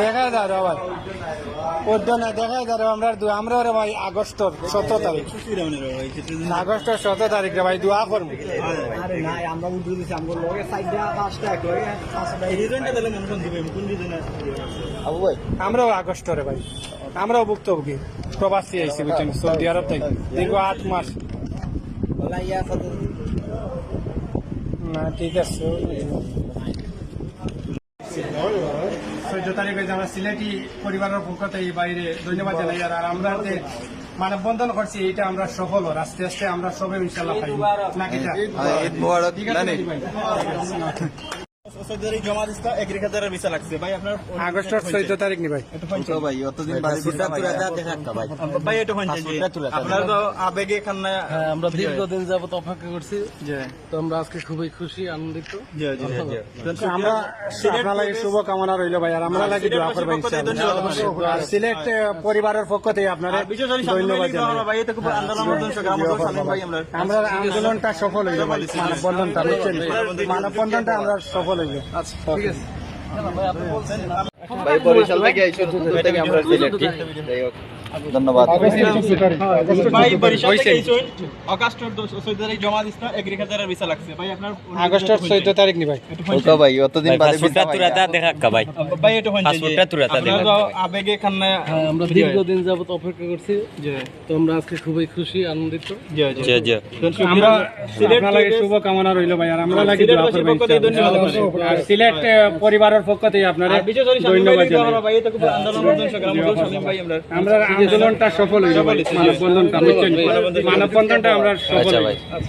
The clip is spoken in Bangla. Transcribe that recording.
দেখা যাবে আবার পদ্য না দেখা যাবে আমরা দু- আমরা রে ভাই আগস্টর সতেরো তারিখ। আগস্টের সতেরো তারিখ রে ভাই দোয়া করব। আমরা লগে পাঁচটা আবু ভাই আমরাও ভাই। আমরাও ভুক্তভোগী প্রবাসী আইসি বুঝছেন সৌদি আরব থেকে। দীর্ঘ আট মাস। ইয়া না ঠিক আছে। তারিখে যে আমরা সিলেটি পরিবারের পক্ষ থেকে এই বাইরে ধন্যবাদ জানাই আর আমরা যে মানববন্ধন করছি এইটা আমরা সফল হর আস্তে আস্তে আমরা সবে ইনশাল্লাহ পাই নাকি ঈদ মোবারক? আগস্টের চোদ্দ তারিখ নি ভাই। তো ভাই অতদিন বাদে ভিসা পাইয়া। আপনার তো আবেগে হ্যাঁ, আমরা দীর্ঘদিন যাবত অপেক্ষা করছি তো আমরা আজকে খুবই খুশি আনন্দিত। আমরা আপনার লাগে শুভ রইল ভাই আর আমরা লাগে দোয়া করব আর সিলেট পরিবারের পক্ষ থেকে আপনারা ধন্যবাদ আমরা আন্দোলনটা সফল হইল মানববন্ধনটা বুঝছেন? মানববন্ধনটা আমরা সফল হইল ঠিক আছে। ভাই বরিশাল থেকে আমরা সিলেট যাই হোক। ধন্যবাদ। ভাই বরিশাল থেকে আইছুন অগাস্টের 14 তারিখ জমা দিছ না এগ্রিকালচারের ভিসা লাগছে। ভাই আপনার আগস্টের চোদ্দ তারিখ নি ভাই। তো ভাই অতদিন বাদে ভিসা পাসপোর্টটা তুরাতা দেখা কাবাই ভাই। এটা হন পাসপোর্টটা তুরাতা আপনার দেখা তো আবেগে কান্না হ্যাঁ, আমরা দীর্ঘদিন যাবত অপেক্ষা করছি জি তো আজকে খুবই খুশি আনন্দিত। জি জি জি আমরা সিলেট আপনার লাগে শুভ কামনা রইল ভাই আর আমরা লাগে। আর সিলেট পরিবারের পক্ষ থেকে আপনারা ধন্যবাদ আমরা আন্দোলনটা সফল হয়েছে। মানববন্ধনটা মানববন্ধনটা আমরা সফল আচ্ছা